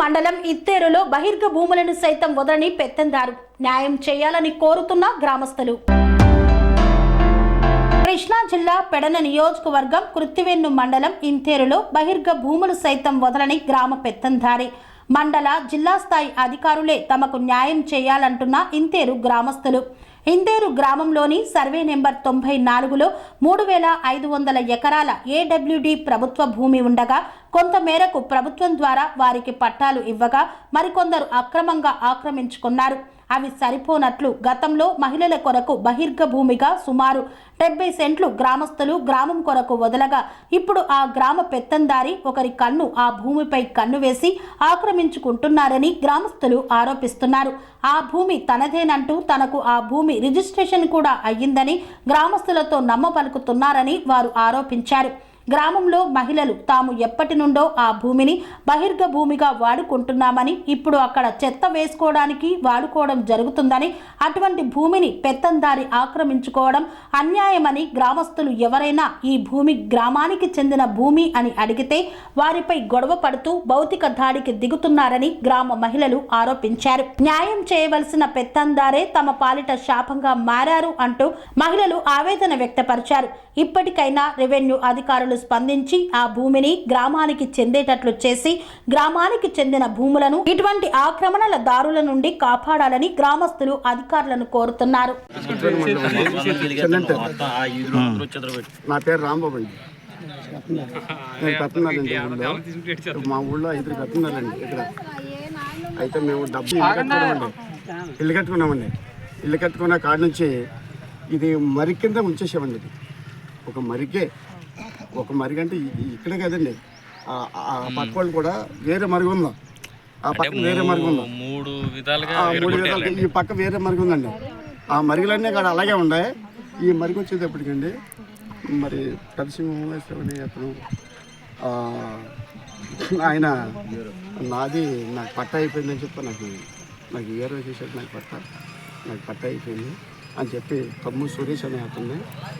మండలం ఇత్తేరులో బహిర్గ భూములను సైతం వదలని పెత్తందారు. న్యాయం చేయాలని కోరుతున్న గ్రామస్తులు. కృష్ణా జిల్లా పెడన నియోజకవర్గం కృత్తివెన్ను మండలం ఇంతేరులో బహిర్గ భూములు సైతం వదలని గ్రామ పెత్తందారి. మండల జిల్లా స్థాయి అధికారులే తమకు న్యాయం చేయాలంటున్న ఇంతేరు గ్రామస్తులు. ఇందేరు గ్రామంలోని సర్వే నెంబర్ తొంభై నాలుగులో మూడు వేల ఐదు వందల ఎకరాల ఏడబ్ల్యూడి ప్రభుత్వ భూమి ఉండగా కొంత మేరకు ప్రభుత్వం ద్వారా వారికి పట్టాలు ఇవ్వగా మరికొందరు అక్రమంగా ఆక్రమించుకున్నారు. అవి సరిపోనట్లు గతంలో మహిళల కొరకు బహిర్గ భూమిగా సుమారు డెబ్బై సెంట్లు గ్రామస్తులు గ్రామం కొరకు వదలగా ఇప్పుడు ఆ గ్రామ పెత్తందారి ఒకరి కన్ను ఆ భూమిపై కన్ను వేసి ఆక్రమించుకుంటున్నారని గ్రామస్తులు ఆరోపిస్తున్నారు. ఆ భూమి తనదేనంటూ తనకు ఆ భూమి రిజిస్ట్రేషన్ కూడా అయ్యిందని గ్రామస్తులతో నమ్మపలుకుతున్నారని వారు ఆరోపించారు. గ్రామంలో మహిళలు తాము ఎప్పటి నుండో ఆ భూమిని బహిర్గ భూమిగా వాడుకుంటున్నామని ఇప్పుడు అక్కడ చెత్త వేసుకోవడానికి వాడుకోవడం జరుగుతుందని అటువంటి భూమిని పెత్తందారి ఆక్రమించుకోవడం అన్యాయమని గ్రామస్తులు ఎవరైనా ఈ భూమి గ్రామానికి చెందిన భూమి అని అడిగితే వారిపై గొడవ పడుతూ భౌతిక దాడికి దిగుతున్నారని గ్రామ మహిళలు ఆరోపించారు. న్యాయం చేయవలసిన పెత్తందారే తమ పాలిట శాపంగా మారారు అంటూ మహిళలు ఆవేదన వ్యక్తపరిచారు. ఇప్పటికైనా రెవెన్యూ అధికారులు స్పందించి ఆ భూమిని గ్రామానికి చెందేటట్లు చేసి గ్రామానికి చెందిన భూములను ఇటువంటి ఆక్రమణల దారుల నుండి కాపాడాలని గ్రామస్తులు అధికారులను కోరుతున్నారు. నా పేరు రాంబాబు అండి. నేను కట్టున్నానండి మా ఊళ్ళో ఇద్దరు పెడుతున్నారండి ఇక్కడ. అయితే మేము డబ్బు ఇల్లు కట్టుకున్నామండి. ఇల్లు కట్టుకున్నామండి. ఇల్లు కట్టుకున్న కాడ నుంచి ఇది మరి కింద ఉంచేసామండి ఒక మరికే ఒక మరిగ అంటే ఇక్కడే కదండి. ఆ- పక్క వాళ్ళు కూడా వేరే మరుగు ఉందా? ఆ పక్క వేరే మరుగు ఉందా? మూడు విధాలుగా ఆ మూడు విధాలుగా ఈ పక్క వేరే మరుగు ఉందండి. ఆ మరుగులన్నీ కూడా అలాగే ఉన్నాయి ఈ మరుగు వచ్చేటప్పటికండి మరి కలిసిమని అతను ఆయన నాది నాకు పట్ట అయిపోయిందని చెప్పి నాకు నాకు ఇయర్ చేశాడు నాకు పట్ట? నాకు పట్ట అయిపోయింది అని చెప్పి తమ్ముడు సురేష్ అనే అతన్ని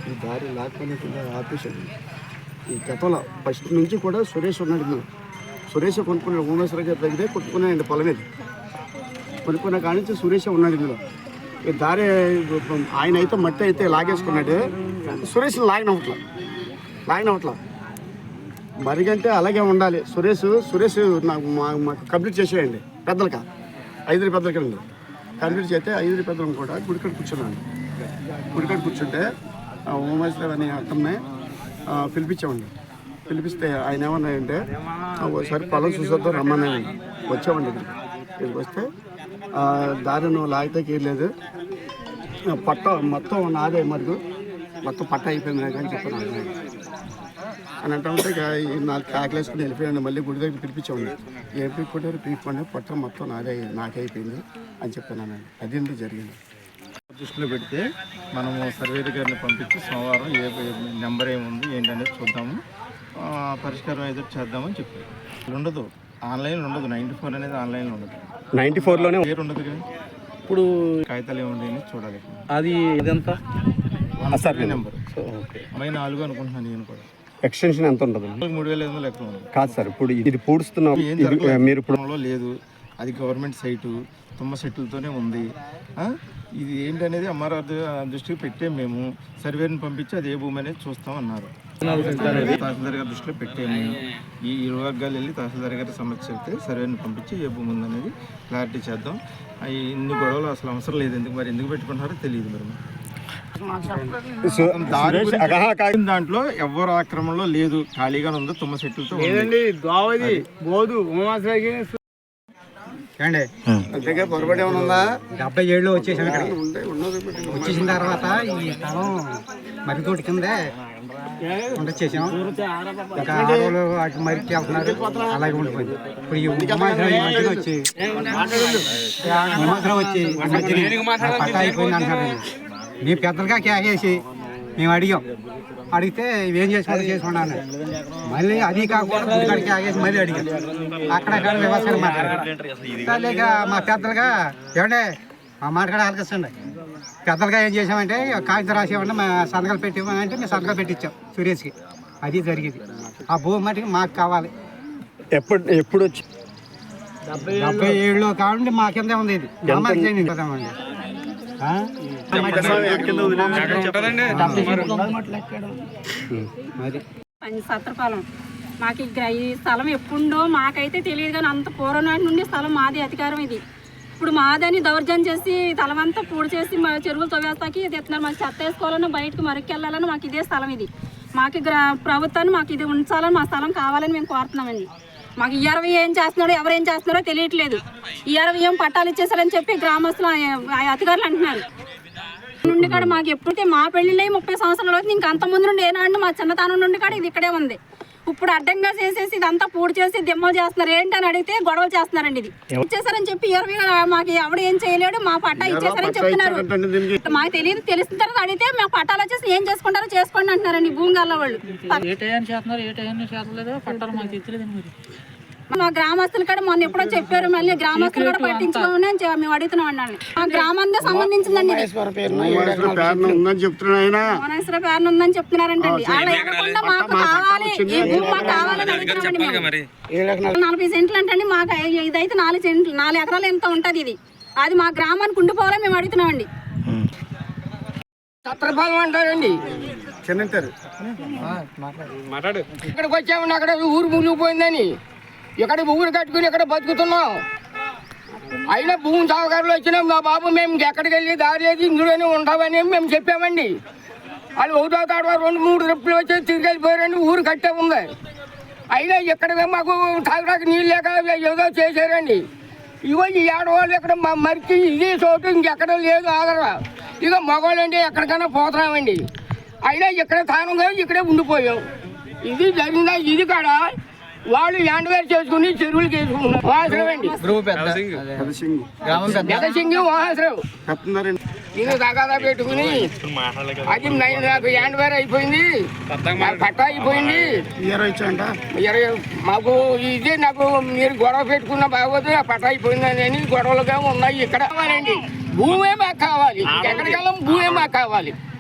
ఈ దారి లాక్కొని కింద ఆపేశాడు. ఈ గతంలో ఫస్ట్ నుంచి కూడా సురేష్ ఉన్నాడు మేము సురేష్ కొనుక్కున్నాడు భువనేశ్వర గారి దగ్గరే కొట్టుకున్నాడండి పొలం ఇది. కొనుక్కున్న కాడి నుంచి సురేష్ ఉన్నాడు ఇందులో. ఈ దారి ఆయన అయితే మట్టి అయితే లాగేసుకున్నాడు. సురేష్ లాగినవట్ల లాగినవట్ల మరిగంటే అలాగే ఉండాలి. సురేష్ సురేష్ నాకు మా- మాకు కంప్లీట్ చేసేయండి. పెద్దలక. ఐదుగురు పెద్దలకండి కంప్లీట్ చేస్తే ఐదుగురు పెద్దలను కూడా గుడికడ కూర్చున్నాను గుడికడ కూర్చుంటే ఆ ఉమేశ్వర అనే అతన్ని పిలిపించామండి. పిలిపిస్తే ఆయన ఏమన్నాయంటే ఒకసారి పొలం చూసొద్దాం రమ్మన్నాయండి వచ్చామండి ఇక్కడికి. ఇక్కడికి వస్తే దారి నువ్వు లాగితే లేదు. పట్ట మొత్తం నాదే మరుగు. మొత్తం పట్ట అయిపోయింది నాకు అని చెప్పాను అని అంటే ఉంటే ఇక ఈ నాలుగు కాకలేసుకుని వెళ్ళిపోయాను. మళ్ళీ గుడి దగ్గర పిలిపించామండి. ఏ పీక్కుంటారు పీక్కోండి పట్ట మొత్తం నాదే నాకే అయిపోయింది అని చెప్పాను అది జరిగింది? దృష్టిలో పెడితే మనము సర్వేర్ గారిని పంపించి సోమవారం ఏ నెంబర్ ఏముంది ఏంటనేది చూద్దాము. పరిష్కారం ఏదో చేద్దామని చెప్పారు. ఉండదు. ఆన్లైన్ ఉండదు. నైంటీ ఫోర్ అనేది ఆన్లైన్లో ఉండదు. నైంటీ ఫోర్లోనే పేరు ఉండదు కానీ ఇప్పుడు కాగితాలు ఏముంది అని చూడాలి. అది ఇదంతా? సర్వే. నెంబర్ అమ్మాయి నాలుగు అనుకుంటున్నాను నేను కూడా. ఎక్స్టెన్షన్ ఎంత ఉంటుంది మూడు వేల ఐదు వందలు కాదు సార్ ఇప్పుడు ఇది పూడుస్తున్న మీరు ఇప్పుడు లేదు. అది గవర్నమెంట్ సైటు తుమ్మ సెట్లతోనే ఉంది? ఇది ఏంటనేది ఎంఆర్ఆర్ దృష్టికి పెట్టాము మేము సర్వేని పంపించి అది ఏ భూమి అనేది చూస్తామన్నారు తహసీల్దార్ గారి దృష్టిలో పెట్టాము మేము ఈ ఇరు వర్గాలు వెళ్ళి తహసీల్దార్ గారి సమస్య చెప్తే సర్వేని పంపించి ఏ భూమి ఉందనేది క్లారిటీ చేద్దాం. అవి ఇన్ని గొడవలు అసలు అవసరం లేదు. ఎందుకు మరి ఎందుకు పెట్టుకుంటారో తెలియదు మరి దాంట్లో ఎవరు ఆక్రమణలో లేదు. ఖాళీగా ఉంది. తుమ్మ సెట్లతో ఉమాశ్రకి ఏండి అంతేగా పొరపాటు ఏమైనా ఉందా? డెబ్బై ఏళ్ళు వచ్చేసాం ఉన్నది వచ్చేసిన తర్వాత ఈ స్థలం మరితోటి కిందే ఉండొచ్చేసాం. ఇంకా ఆడవాళ్ళు అటు మరికి వెళ్తున్నారు. అలాగే ఉండిపోయింది. ఇప్పుడు ఈ మధ్యన వచ్చి ఉమాశ్రం వచ్చి పట్ట అయిపోయింది అంటున్నారు. మీ పెద్దలుగా కేకేసి మేము అడిగాం. అడిగితే ఇవేం చేసుకుంటా చేసుకున్నాను మళ్ళీ అది కాకుండా గుడికాడికి ఆగేసి మళ్ళీ అడిగాం. అక్కడక్కడ వ్యవసాయం మాట్లాడారు. లేక మా పెద్దలుగా ఏమంటే మా మాట కూడా ఆలకిస్తండి. పెద్దలుగా ఏం చేసామంటే కాగితం రాసేమంటే మా సంతకాలు పెట్టివ్వమంటే మేము సంతకాలు పెట్టించాం సురేష్కి అది జరిగేది. ఆ భూమి మటుకు మాకు కావాలి. ఎప్పుడు ఎప్పుడు వచ్చి? డెబ్బై ఏడులో కాబట్టి మా కిందే ఉంది ఇది. సత్రపాలెం. మాకు ఈ స్థలం ఎప్పుడో మాకైతే తెలియదు కానీ అంత పూర్వం నాటి నుండి స్థలం మాది అధికారం ఇది. ఇప్పుడు మాదని దౌర్జన్యం చేసి స్థలం అంతా పూడి చేసి మా చెరువులు తవ్వేస్తాకి ఇది ఎత్తున్నారు. మాకు చెత్త వేసుకోవాలని బయటకు మరికి వెళ్ళాలని మాకు ఇదే స్థలం ఇది. మాకు గ్ర ప్రభుత్వాన్ని మాకు ఇది ఉంచాలని మా స్థలం కావాలని మేము కోరుతున్నామండి. మాకు ఈ అరవై ఏం చేస్తున్నాడో ఎవరు ఏం చేస్తున్నారో తెలియట్లేదు. ఈ అరవై ఏం పట్టాలు ఇచ్చేసారని చెప్పి గ్రామస్తులు అధికారులు అంటున్నారు. నుండి కాడ మాకు ఎప్పుడైతే మా పెళ్ళిళ్ళే ముప్పై సంవత్సరాలు అవుతుంది ఇంకా అంత ముందు నుండి ఏనాడు మా చిన్నతనం నుండి కాడ ఇది ఇక్కడే ఉంది. ఇప్పుడు అడ్డంగా చేసేసి ఇదంతా పూడి చేసి దిమ్మలు చేస్తున్నారు. ఏంటని అడిగితే గొడవలు చేస్తున్నారండి ఇది. ఇచ్చేసారని చెప్పి ఇరవై ఆవిడ ఎవడు ఏం చేయలేడు మా పట్టా ఇచ్చేసారని చెప్తున్నారు. మాకు తెలియదు తెలిసిన తర్వాత అడిగితే మా పట్టాలు వచ్చేసి ఏం చేసుకుంటారో చేసుకోండి అంటున్నారండి భూమి గల్ల వాళ్ళు. మా గ్రామస్తులు కూడా మొన్న ఎప్పుడో చెప్పారు మళ్ళీ గ్రామస్తులు కూడా పట్టించుకోమని మేము అడుగుతున్నాం అండి మా గ్రామానికి సంబంధించిందండి వయసులో పేరున ఉందని ఎక్కకుండా మాకు కావాలి. ఈ భూమి మాకు కావాలని అడుగుతున్నామండి మేము. నలభై సెంట్లు అంటే మాకు ఇదైతే నాలుగు సెంట్లు. నాలుగు ఎకరాలు ఎంత ఉంటది ఇది? అది మా గ్రామానికి ఉండిపోవాలని మేము అడుగుతున్నామండి. అంటారండి. చిన్నంటారు ఇక్కడికి వచ్చామని అక్కడ ఊరు మునిగిపోయిందని. ఇక్కడ ఊరు కట్టుకుని ఇక్కడ బతుకుతున్నాం అయినా భూమి సహకారులు వచ్చినా మా బాబు మేము ఎక్కడికి వెళ్ళి దారి లేదు ఇందులోనే ఉంటామని మేము చెప్పామండి. వాళ్ళు ఒకటో తాడు రెండు మూడు రెప్పులు వచ్చి తిరిగి వెళ్ళిపోయారండి ఊరు కట్టే ఉంది అయినా ఇక్కడ మాకు తాగడానికి నీళ్ళు లేక ఏదో చేశారండి. ఇగో ఈ ఆడవాళ్ళు ఇక్కడ మా మరికి ఇది చోటు ఇంకెక్కడ లేదు ఆదరా ఇక మగవాళ్ళండి ఎక్కడికైనా పోతున్నామండి. అయినా ఇక్కడ తాను ఇక్కడే ఉండిపోయాం. ఇది జరిగిందా? ఇది కాడ? వాళ్ళు ల్యాండ్ వేర్ చేసుకుని చెరువులు చేసుకుంటున్నారు వాహసరావు అండి. నేను తగాదా పెట్టుకుని అది నైన్ నాకు ల్యాండ్ వేర్ అయిపోయింది. పట్టా అయిపోయింది. ఇరవై మాకు ఇది నాకు మీరు గొడవ పెట్టుకున్న బాగోదు ఆ పట్టా అయిపోయిందని అని గొడవలుగా ఉన్నాయి ఇక్కడ. భూమే మాకు కావాలి. ఎక్కడికెళ్ళం? భూమే మాకు కావాలి.